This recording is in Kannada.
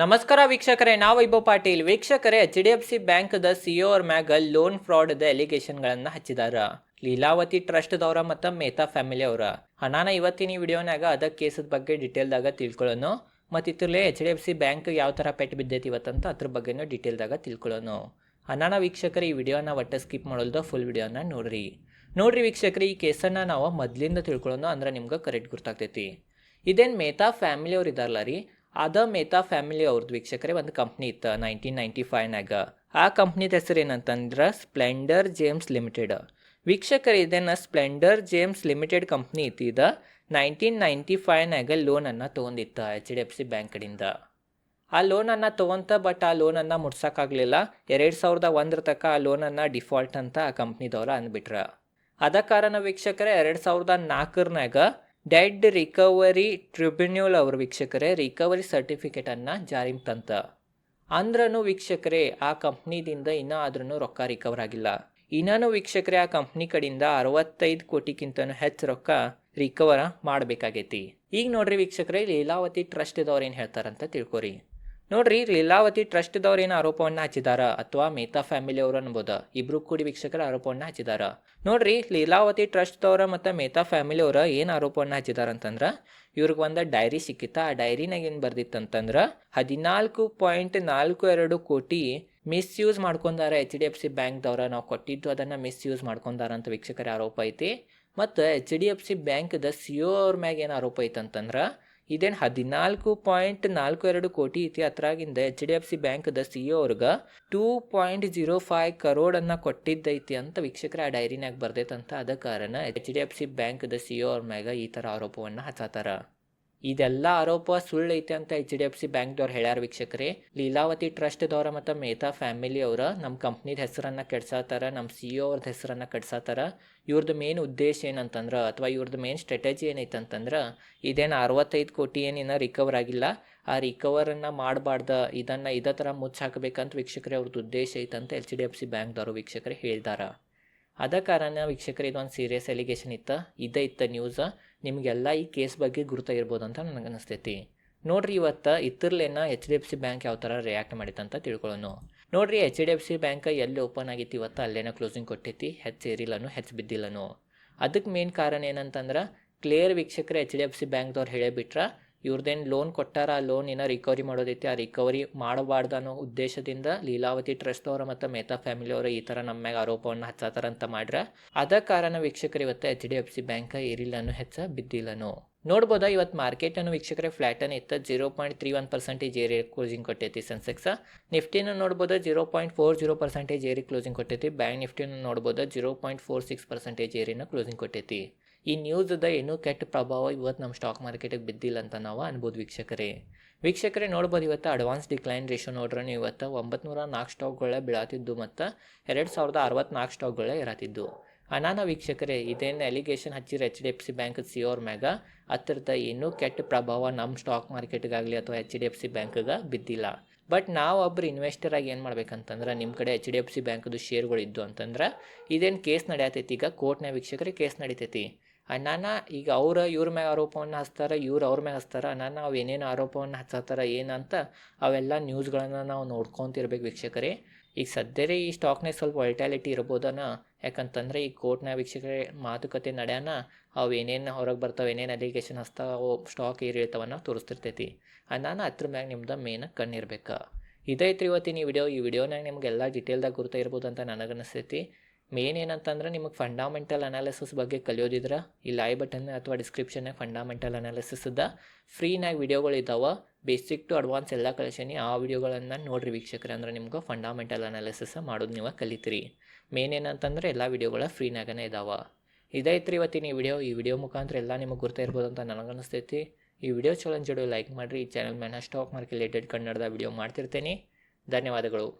ನಮಸ್ಕಾರ ವೀಕ್ಷಕರೇ, ನಾವು ವೈಭವ್ ಪಾಟೀಲ್. ವೀಕ್ಷಕರೇ ಎಚ್ ಡಿ ಎಫ್ ಸಿ ಬ್ಯಾಂಕ್ದ ಸಿಒ ಅವ್ರ ಮ್ಯಾಗ ಲೋನ್ ಫ್ರಾಡ್ದ ಎಲಿಗೇಷನ್ಗಳನ್ನು ಹಚ್ಚಿದಾರ. ಲೀಲಾವತಿ ಟ್ರಸ್ಟ್ದವ್ರ ಮತ್ತು ಮೇತಾ ಫ್ಯಾಮಿಲಿ ಅವರ. ಹಣಾನ ಇವತ್ತಿನ ಈ ವಿಡಿಯೋನಾಗ ಅದ ಕೇಸದ ಬಗ್ಗೆ ಡಿಟೇಲ್ದಾಗ ತಿಳ್ಕೊಳ್ಳೋಣ ಮತ್ತು ಇತರಲೇ H D F C bank ಯಾವ ಥರ ಪೆಟ್ಟು ಬಿದ್ದೈತಿ ಇವತ್ತಂತ ಅದ್ರ ಬಗ್ಗೆನೂ ಡಿಟೇಲ್ದಾಗ ತಿಳ್ಕೊಳ್ಳೋಣ ಹಣಾನ ವೀಕ್ಷಕರ, ಈ ವಿಡಿಯೋನ ಒಟ್ಟು ಸ್ಕಿಪ್ ಮಾಡೋಲ್ದ, ಫುಲ್ ವಿಡಿಯೋನ ನೋಡ್ರಿ. ನೋಡ್ರಿ ವೀಕ್ಷಕರು, ಈ ಕೇಸನ್ನು ನಾವು ಮೊದಲಿಂದ ತಿಳ್ಕೊಳ್ಳೋಣ ಅಂದ್ರೆ ನಿಮ್ಗೆ ಕರೆಕ್ಟ್ ಗೊತ್ತಾಗ್ತೈತಿ ಇದೇನು ಮೇತಾ ಫ್ಯಾಮಿಲಿ ಅವ್ರು ಇದಾರಲ್ಲ ರೀ? ಅದ ಮೇತಾ ಫ್ಯಾಮಿಲಿ ಅವ್ರದ್ದು ವೀಕ್ಷಕರೇ ಒಂದು ಕಂಪ್ನಿ ಇತ್ತು ನೈನ್ಟೀನ್ ನೈಂಟಿ ಫೈವ್ನಾಗ ಆ ಕಂಪ್ನಿದ ಹೆಸರು ಏನಂತಂದ್ರೆ ಸ್ಪ್ಲೆಂಡರ್ ಜೇಮ್ಸ್ ಲಿಮಿಟೆಡ್ ವೀಕ್ಷಕರ ಇದನ್ನು ಸ್ಪ್ಲೆಂಡರ್ ಜೇಮ್ಸ್ ಲಿಮಿಟೆಡ್ ಕಂಪ್ನಿ ಇತ್ತು. ಇದು ನೈನ್ಟೀನ್ ನೈಂಟಿ ಫೈವ್ನಾಗ ಲೋನನ್ನು ತೊಗೊಂಡಿತ್ತು H D F C bank ಆ ಲೋನನ್ನು ತೊಗೊಂತ ಬಟ್ ಆ ಲೋನನ್ನು ಮುಟ್ಸೋಕ್ಕಾಗಲಿಲ್ಲ ಎರಡು ಸಾವಿರದ ಒಂದರ ತನಕ ಆ ಲೋನನ್ನು ಡಿಫಾಲ್ಟ್ ಅಂತ ಆ ಕಂಪ್ನಿದವ್ರು ಅಂದ್ಬಿಟ್ರ. ಅದ ಕಾರಣ ವೀಕ್ಷಕರೇ, ಎರಡು ಸಾವಿರದ ನಾಲ್ಕರನಾಗ ಡೆಡ್ ರಿಕವರಿ ಟ್ರಿಬ್ಯುನ್ಯೂಲ್ ಅವರು ವೀಕ್ಷಕರೇ, ರಿಕವರಿ ಸರ್ಟಿಫಿಕೇಟನ್ನು ಜಾರಿ ತಂತ. ಅಂದ್ರೂ ವೀಕ್ಷಕರೇ, ಆ ಕಂಪ್ನಿದಿಂದ ಇನ್ನೂ ಆದ್ರೂ ರೊಕ್ಕ ರಿಕವರ್ ಆಗಿಲ್ಲ. ಇನ್ನೂ ವೀಕ್ಷಕರೇ, ಆ ಕಂಪ್ನಿ ಕಡೆಯಿಂದ ಅರವತ್ತೈದು ಕೋಟಿಗಿಂತ ಹೆಚ್ಚು ರೊಕ್ಕ ರಿಕವರ್ ಮಾಡಬೇಕಾಗೈತಿ. ಈಗ ನೋಡ್ರಿ ವೀಕ್ಷಕರೇ, ಲೀಲಾವತಿ ಟ್ರಸ್ಟ್ ಇದ್ದವ್ರು ಏನು ಹೇಳ್ತಾರಂತ ತಿಳ್ಕೊರಿ. ನೋಡ್ರಿ, ಲೀಲಾವತಿ ಟ್ರಸ್ಟ್ದವ್ರು ಏನು ಆರೋಪವನ್ನು ಹಚ್ಚಿದಾರ? ಅಥವಾ ಮೇತಾ ಫ್ಯಾಮಿಲಿ ಅವರು ಅನ್ಬೋದು? ಇಬ್ರು ಕೂಡಿ ವೀಕ್ಷಕರ ಆರೋಪವನ್ನು ಹಚ್ಚಿದಾರ? ನೋಡ್ರಿ, ಲೀಲಾವತಿ ಟ್ರಸ್ಟ್ದವ್ರ ಮತ್ತು ಮೇತಾ ಫ್ಯಾಮಿಲಿ ಅವರ ಏನು ಆರೋಪವನ್ನು ಹಚ್ಚಿದಾರ ಅಂತಂದ್ರೆ ಇವ್ರಿಗೆ ಒಂದು ಡೈರಿ ಸಿಕ್ಕಿತ್ತ. ಆ ಡೈರಿನಾಗ ಏನು ಬರ್ದಿತ್ತಂತಂದ್ರೆ, ಹದಿನಾಲ್ಕು ಪಾಯಿಂಟ್ ನಾಲ್ಕು ಎರಡು ಕೋಟಿ ಮಿಸ್ಯೂಸ್ ಮಾಡ್ಕೊಂಡಾರ ಎಚ್ ಡಿ ಎಫ್ ಸಿ ಬ್ಯಾಂಕ್ದವ್ರ. ನಾವು ಕೊಟ್ಟಿದ್ದು ಅದನ್ನು ಮಿಸ್ಯೂಸ್ ಮಾಡ್ಕೊಂಡಾರ ಅಂತ ವೀಕ್ಷಕರ ಆರೋಪ ಐತಿ. ಮತ್ತು ಎಚ್ ಡಿ ಎಫ್ ಸಿ ಬ್ಯಾಂಕ್ದ ಸಿ ಒ ಅವ್ರ ಮ್ಯಾಗ ಏನು ಆರೋಪ ಐತಂತಂದ್ರೆ ಇದೇನು ಹದಿನಾಲ್ಕು ಪಾಯಿಂಟ್ ನಾಲ್ಕು ಎರಡು ಕೋಟಿ ಐತಿ ಅದ್ರಾಗಿಂದ ಎಚ್ ಡಿ ಎಫ್ ಸಿ ಬ್ಯಾಂಕ್ದ ಸಿ ಒ ಅವ್ರಿಗೆ ಟೂ ಪಾಯಿಂಟ್ ಜೀರೋ ಫೈವ್ ಕರೋಡನ್ನು ಕೊಟ್ಟಿದ್ದೈತಿ ಅಂತ ವೀಕ್ಷಕರ ಆ ಡೈರಿನಾಗ ಬರ್ದೈತಂತ ಅದ ಕಾರಣ ಎಚ್ ಡಿ ಎಫ್ ಸಿ ಬ್ಯಾಂಕ್ದ ಸಿ ಇ ಅವ್ರ ಮ್ಯಾಗ ಈ ಥರ ಆರೋಪವನ್ನು ಹಚ್ಚಾತಾರ. ಇದೆಲ್ಲ ಆರೋಪ ಸುಳ್ಳು ಐತೆ ಅಂತ ಎಚ್ ಡಿ ಎಫ್ ಸಿ ಬ್ಯಾಂಕ್ದವ್ರು ಹೇಳ್ಯಾರ ವೀಕ್ಷಕರೇ. ಲೀಲಾವತಿ ಟ್ರಸ್ಟ್ದವ್ರ ಮತ್ತು ಮೇತಾ ಫ್ಯಾಮಿಲಿ ಅವರ ನಮ್ಮ ಕಂಪ್ನಿದ ಹೆಸರನ್ನು ಕೆಡ್ಸಾತಾರ ನಮ್ಮ ಸಿ ಇ ಅವ್ರದ್ದು ಹೆಸರನ್ನು ಕೆಡ್ಸಾತಾರ. ಇವ್ರದ್ದು ಮೇನ್ ಉದ್ದೇಶ ಏನಂತಂದ್ರೆ ಅಥವಾ ಇವ್ರದ್ದು ಮೇನ್ ಸ್ಟ್ರಾಟಜಿ ಏನೈತಂತಂದ್ರೆ ಇದೇನು ಅರವತ್ತೈದು ಕೋಟಿ ಏನಿನ್ನ ರಿಕವರ್ ಆಗಿಲ್ಲ. ಆ ರಿಕವರನ್ನು ಮಾಡಬಾರ್ದ, ಇದನ್ನು ಇದೇ ಥರ ಮುಚ್ಚಾಕಬೇಕಂತ ವೀಕ್ಷಕರೇ ಅವ್ರದ್ದು ಉದ್ದೇಶ ಐತಂತ ಎಚ್ ಡಿ ಎಫ್ ಸಿ ಬ್ಯಾಂಕ್ದವರು ವೀಕ್ಷಕರೇ ಹೇಳಿದಾರ. ಅದ ಕಾರಣ ವೀಕ್ಷಕರು, ಇದೊಂದು ಸೀರಿಯಸ್ ಎಲಿಗೇಷನ್ ಇತ್ತು. ಇದೇ ಇತ್ತ ನ್ಯೂಸ್ ನಿಮಗೆಲ್ಲ ಈ ಕೇಸ್ ಬಗ್ಗೆ ಗುರುತಾಗಿರ್ಬೋದು ಅಂತ ನನಗೆ ಅನಿಸ್ತೈತಿ. ನೋಡ್ರಿ ಇವತ್ತು ಇತ್ತಿರ್ಲೇನ H D F C bank ಯಾವ ಥರ ರಿಯಾಕ್ಟ್ ಮಾಡಿತಂತ ತಿಳ್ಕೊಳ್ಳೋನು. ನೋಡ್ರಿ H D F C bank ಎಲ್ಲಿ ಓಪನ್ ಆಗಿತ್ತು ಇವತ್ತು, ಅಲ್ಲೇನೋ ಕ್ಲೋಸಿಂಗ್ ಕೊಟ್ಟೈತಿ ಹೆಚ್ಚು ಏರಿಲ್ಲನು ಹೆಚ್ಚು ಬಿದ್ದಿಲ್ಲನು. ಅದಕ್ಕೆ ಮೇನ್ ಕಾರಣ ಏನಂತಂದ್ರೆ ಕ್ಲಿಯರ್ ವೀಕ್ಷಕರು ಎಚ್ ಡಿ ಎಫ್ ಸಿ ಬ್ಯಾಂಕ್ದವ್ರು ಹೇಳೇ ಬಿಟ್ರ ಇವ್ರದ್ದೇನು ಲೋನ್ ಕೊಟ್ಟಾರ, ಆ ಲೋನ್ ಏನೋ ರಿಕವರಿ ಮಾಡೋದೈತಿ. ಆ ರಿಕವರಿ ಮಾಡಬಾರ್ದು ಅನ್ನೋ ಉದ್ದೇಶದಿಂದ ಲೀಲಾವತಿ ಟ್ರಸ್ಟ್ ಅವರು ಮತ್ತು ಮೇತಾ ಫ್ಯಾಮಿಲಿ ಅವರು ಈ ಥರ ನಮ್ಮ ಮ್ಯಾಗ ಆರೋಪವನ್ನು ಹಚ್ಚಾತಾರ ಅಂತ ಮಾಡ್ರ. ಅದ ಕಾರಣ ವೀಕ್ಷಕರು ಇವತ್ತು H D F C bank ಏರಿಲ್ಲನು ಹೆಚ್ಚ ಬಿದ್ದಿಲ್ಲನು. ನೋಡ್ಬೋದಾ, ಇವತ್ತು ಮಾರ್ಕೆಟನ್ನು ವೀಕ್ಷಕರೇ ಫ್ಲಾಟನ್ ಇತ್ತು zero point three one percentage ಏರಿ ಕ್ಲೋಸಿಂಗ್ ಕೊಟ್ಟೈತಿ ಸೆನ್ಸೆಕ್ಸ್ ನಿಫ್ಟಿನ ನೋಡ್ಬೋದು zero point four zero percentage ಏರಿ ಕ್ಲೋಸಿಂಗ್ ಕೊಟ್ಟೈತಿ. ಬ್ಯಾಂಕ್ ನಿಫ್ಟಿನ ನೋಡ್ಬೋದು zero point four six percentage ಏರಿನ closing ಕೊಟ್ಟೈತಿ. ಈ ನ್ಯೂಸ್ದ ಏನು ಕೆಟ್ಟ ಪ್ರಭಾವ ಇವತ್ತು ನಮ್ಮ ಸ್ಟಾಕ್ ಮಾರ್ಕೆಟಿಗೆ ಬಿದ್ದಿಲ್ಲ ಅಂತ ನಾವು ಅನ್ಬೋದು ವೀಕ್ಷಕರೇ. ವೀಕ್ಷಕರೇ ನೋಡ್ಬೋದು ಇವತ್ತು ಅಡ್ವಾನ್ಸ್ ಡಿಕ್ಲೈನ್ ರೇಷೋ ನೋಡ್ರೆ ಇವತ್ತು ಒಂಬತ್ತು ನಾಲ್ಕು ಸ್ಟಾಕ್ಗಳೇ ಬೀಳಾತಿದ್ದು ಮತ್ತು ಎರಡು ಸಾವಿರದ ಅರವತ್ನಾಲ್ಕು ಸ್ಟಾಕ್ಗಳೇ ಇರತ್ತಿದ್ದು. ಅನಾನ ವೀಕ್ಷಕರೇ, ಇದೇನು allegation ಹಚ್ಚಿರೋ H D F C bank C ಅವ್ರ ಮ್ಯಾಗ ಹತ್ತಿರದ ಏನೂ ಕೆಟ್ಟ ಪ್ರಭಾವ ನಮ್ಮ ಸ್ಟಾಕ್ ಮಾರ್ಕೆಟ್ಗಾಗಲಿ ಅಥವಾ ಎಚ್ ಡಿ ಎಫ್ ಸಿ ಬ್ಯಾಂಕ್ಗೆ ಬಿದ್ದಿಲ್ಲ. ಬಟ್ ನಾವು ಒಬ್ಬರು ಇನ್ವೆಸ್ಟರ್ ಆಗಿ ಏನು ಮಾಡ್ಬೇಕಂತಂದ್ರೆ ನಿಮ್ಮ ಕಡೆ ಎಚ್ ಡಿ ಎಫ್ ಸಿ ಬ್ಯಾಂಕ್ದು ಶೇರ್ಗಳು ಇದ್ದು ಅಂತಂದ್ರೆ ಇದೇನು ಕೇಸ್ ನಡೆಯತೈತಿ ಈಗ ಕೋರ್ಟ್ನ ವೀಕ್ಷಕರಿಗೆ ಕೇಸ್ ನಡೀತೈತಿ. ಅಣ್ಣಾನ ಈಗ ಅವ್ರ ಇವ್ರ ಮ್ಯಾಗ ಆರೋಪವನ್ನು ಹಚ್ತಾರೆ, ಇವ್ರು ಅವ್ರ ಮ್ಯಾಗ ಹಚ್ತಾರೆ. ಅಣ್ಣಾನ ಅವು ಏನೇನು ಆರೋಪವನ್ನು ಹಚ್ಚತ್ತಾರ ಏನಂತ ಅವೆಲ್ಲ ನ್ಯೂಸ್ಗಳನ್ನು ನಾವು ನೋಡ್ಕೊತಿರ್ಬೇಕು ವೀಕ್ಷಕರೇ. ಈಗ ಸದ್ಯರೇ ಈ ಸ್ಟಾಕ್ನಾಗ ಸ್ವಲ್ಪ ವೈಟಾಲಿಟಿ ಇರ್ಬೋದನ? ಯಾಕಂತಂದ್ರೆ ಈ ಕೋರ್ಟ್ನ ವೀಕ್ಷಕರೇ ಮಾತುಕತೆ ನಡೆಯೋಣ ಅವು ಏನೇನು ಹೊರಗೆ ಬರ್ತಾವೆ, ಏನೇನು ಅಲಿಗೇಷನ್ ಹಚ್ತಾವೆ ಸ್ಟಾಕ್ ಏರಿಳ್ತಾವನ್ನ ತೋರಿಸ್ತಿರ್ತೈತಿ. ನಾನು ಅದ್ರ ಮ್ಯಾಗ ನಿಮ್ದು ಮೇನ ಕಣ್ಣಿರ್ಬೇಕು ಇದೈತ್ರಿ ಇವತ್ತಿನ ಈ ವಿಡಿಯೋ ಈ ವಿಡಿಯೋನಾಗ ನಿಮ್ಗೆ ಎಲ್ಲ ಡೀಟೇಲ್ದಾಗ ಗುರುತ ಇರ್ಬೋದು ಅಂತ ನನಗೆ ಅನಿಸ್ತೈತಿ. ಮೇನ್ ಏನಂತಂದ್ರೆ ನಿಮಗೆ ಫಂಡಾಮೆಂಟಲ್ ಅನಾಲಿಸಿಸ್ ಬಗ್ಗೆ ಕಲಿಯೋದಿದ್ರೆ, ಈ ಲೈ ಬಟನ್ ಅಥವಾ ಡಿಸ್ಕ್ರಿಪ್ಷನ್ನಾಗ ಫಂಡಾಮೆಂಟಲ್ ಅನಾಲಿಸಿಸ್ದ ಫ್ರೀನಾಗ ವಿಡಿಯೋಗಳು ಇದ್ದಾವೆ ಬೇಸಿಕ್ ಟು ಅಡ್ವಾನ್ಸ್ ಎಲ್ಲ ಕಲಿಸೀನಿ ಆ ವಿಡಿಯೋಗಳನ್ನು ನೋಡಿರಿ ವೀಕ್ಷಕರೇ, ಅಂದ್ರೆ ನಿಮ್ಗೆ ಫಂಡಾಮೆಂಟಲ್ ಅನಾಲಿಸಿಸ್ ಮಾಡೋದು ನೀವು ಕಲಿತೀರಿ. ಮೇನ್ ಏನಂತಂದ್ರೆ ಎಲ್ಲ ವಿಡಿಯೋಗಳ ಫ್ರೀನಾಗನೇ ಇದಾವೆ. ಇದೈತ್ರಿ ಇವತ್ತಿನ ಈ ವಿಡಿಯೋ ಈ ವಿಡಿಯೋ ಮುಖಾಂತರ ಎಲ್ಲ ನಿಮಗೆ ಗುರ್ತಾ ಇರ್ಬೋದು ಅಂತ ನನಗನ್ನಿಸ್ತೈತಿ ಈ ವಿಡಿಯೋ ಚಲೋ ಜೋಡಿ ಲೈಕ್ ಮಾಡಿರಿ. ಈ ಚಾನಲ್ ಮೇಲೆ ಸ್ಟಾಕ್ ಮಾರ್ಕೆಟ್ ರಿಲೇಟೆಡ್ ಕನ್ನಡದ ವಿಡಿಯೋ ಮಾಡ್ತಿರ್ತೀನಿ. ಧನ್ಯವಾದಗಳು.